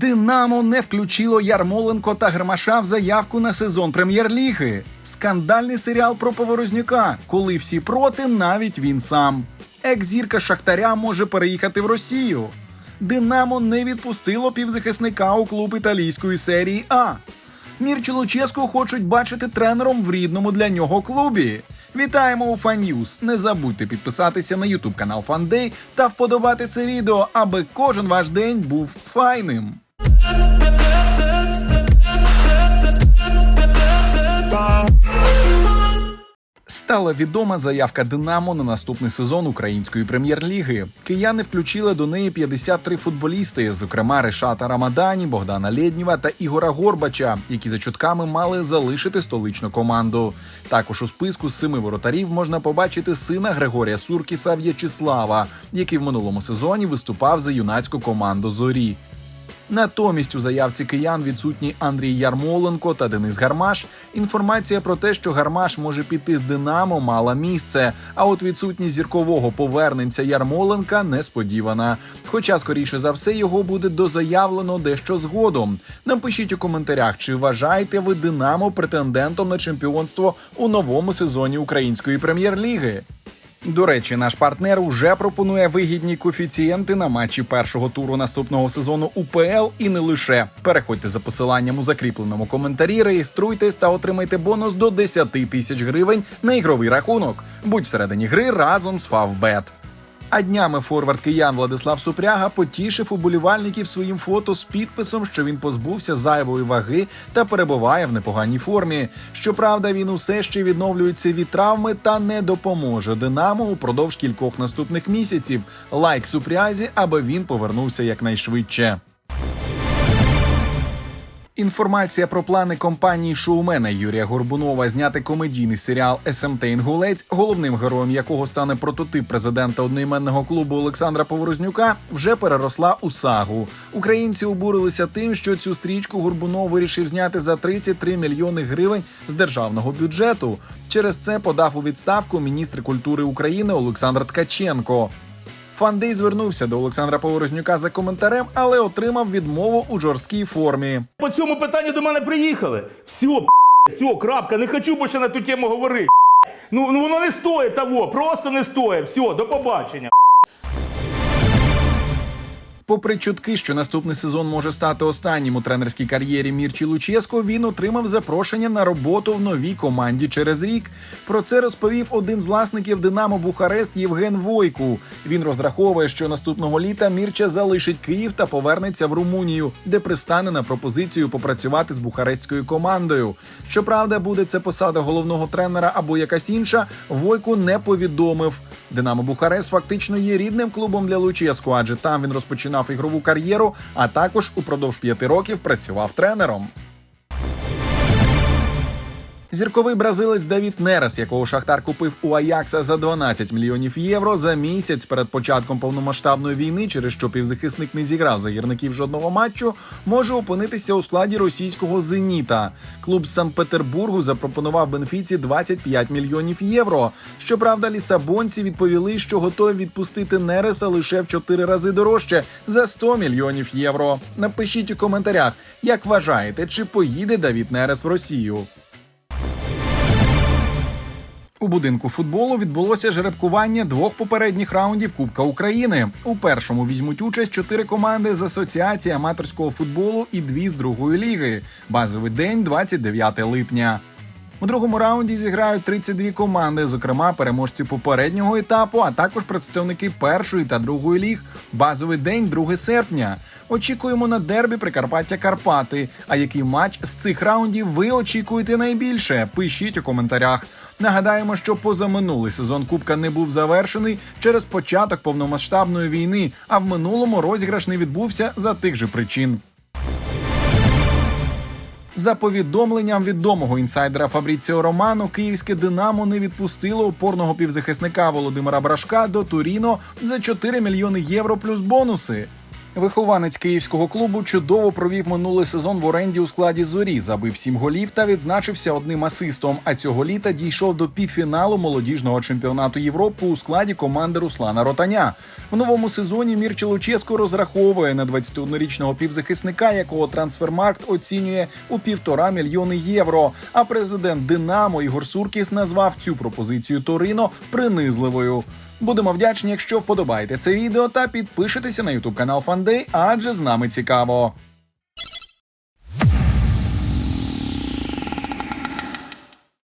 Динамо не включило Ярмоленко та Гермаша в заявку на сезон прем'єр-ліги. Скандальний серіал про Поворознюка, коли всі проти, навіть він сам. Екс-зірка Шахтаря може переїхати в Росію. Динамо не відпустило півзахисника у клуб італійської серії А. Мірчу Луческу хочуть бачити тренером в рідному для нього клубі. Вітаємо у Фан'юз. Не забудьте підписатися на Ютуб канал Фандей та вподобати це відео, аби кожен ваш день був файним. Стала відома заявка Динамо на наступний сезон української прем'єр-ліги. Кияни включили до неї 53 футболісти, зокрема Решата Рамадані, Богдана Лєднєва та Ігора Горбача, які за чутками мали залишити столичну команду. Також у списку з семи воротарів можна побачити сина Григорія Суркіса В'ячеслава, який в минулому сезоні виступав за юнацьку команду Зорі. Натомість у заявці киян відсутні Андрій Ярмоленко та Денис Гармаш. Інформація про те, що Гармаш може піти з Динамо, мала місце. А от відсутність зіркового поверненця Ярмоленка несподівана. Хоча, скоріше за все, його буде дозаявлено дещо згодом. Напишіть у коментарях, чи вважаєте ви Динамо претендентом на чемпіонство у новому сезоні української прем'єр-ліги. До речі, наш партнер уже пропонує вигідні коефіцієнти на матчі першого туру наступного сезону УПЛ і не лише. Переходьте за посиланням у закріпленому коментарі, реєструйтесь та отримайте бонус до 10 тисяч гривень на ігровий рахунок. Будь всередині гри разом з Фавбет. А днями форвард киян Владислав Супряга потішив уболівальників своїм фото з підписом, що він позбувся зайвої ваги та перебуває в непоганій формі. Щоправда, він усе ще відновлюється від травми та не допоможе Динамо упродовж кількох наступних місяців. Лайк Супрязі, аби він повернувся якнайшвидше. Інформація про плани компанії шоумена Юрія Горбунова зняти комедійний серіал СМТ Інгулець, головним героєм якого стане прототип президента одноіменного клубу Олександра Поворознюка, вже переросла у сагу. Українці обурилися тим, що цю стрічку Горбунов вирішив зняти за 33 мільйони гривень з державного бюджету. Через це подав у відставку міністр культури України Олександр Ткаченко. Фандей звернувся до Олександра Поворознюка за коментарем, але отримав відмову у жорсткій формі. По цьому питанню до мене приїхали. Все, все, крапка, не хочу більше на ту тему говорити. Ну, ну воно не стоїть того, просто не стоїть. Все, до побачення. Попри чутки, що наступний сезон може стати останнім у тренерській кар'єрі Мірчі Луческо, він отримав запрошення на роботу в новій команді через рік. Про це розповів один з власників Динамо Бухарест Євген Войку. Він розраховує, що наступного літа Мірча залишить Київ та повернеться в Румунію, де пристане на пропозицію попрацювати з бухарестською командою. Щоправда, буде це посада головного тренера або якась інша. Войку не повідомив. Динамо Бухарест фактично є рідним клубом для Луческу, адже там він розпочинав ігрову кар'єру, а також упродовж п'яти років працював тренером. Зірковий бразилець Давід Нерес, якого Шахтар купив у Аякса за 12 мільйонів євро за місяць перед початком повномасштабної війни, через що півзахисник не зіграв за гірників жодного матчу, може опинитися у складі російського зеніта. Клуб з Санкт-Петербургу запропонував Бенфіці 25 мільйонів євро. Щоправда, лісабонці відповіли, що готові відпустити Нереса лише в 4 рази дорожче за 100 мільйонів євро. Напишіть у коментарях, як вважаєте, чи поїде Давід Нерес в Росію. У будинку футболу відбулося жеребкування двох попередніх раундів Кубка України. У першому візьмуть участь чотири команди з асоціації аматорського футболу і дві з другої ліги. Базовий день 29 липня. У другому раунді зіграють 32 команди, зокрема переможці попереднього етапу, а також представники першої та другої ліг. Базовий день 2 серпня. Очікуємо на дербі Прикарпаття Карпати. А який матч з цих раундів ви очікуєте найбільше? Пишіть у коментарях. Нагадаємо, що позаминулий сезон Кубка не був завершений через початок повномасштабної війни, а в минулому розіграш не відбувся за тих же причин. За повідомленням відомого інсайдера Фабріціо Романо, київське Динамо не відпустило опорного півзахисника Володимира Брашка до Туріно за 4 мільйони євро плюс бонуси. Вихованець київського клубу чудово провів минулий сезон в оренді у складі зорі, забив сім голів та відзначився одним асистом. А цього літа дійшов до півфіналу молодіжного чемпіонату Європи у складі команди Руслана Ротаня. В новому сезоні Мірчі Луческо розраховує на 21-річного півзахисника, якого трансфермаркт оцінює у півтора мільйони євро. А президент Динамо Ігор Суркіс назвав цю пропозицію Торино принизливою. Будемо вдячні, якщо вподобаєте це відео та підпишетеся на ютуб канал Фандей, адже з нами цікаво.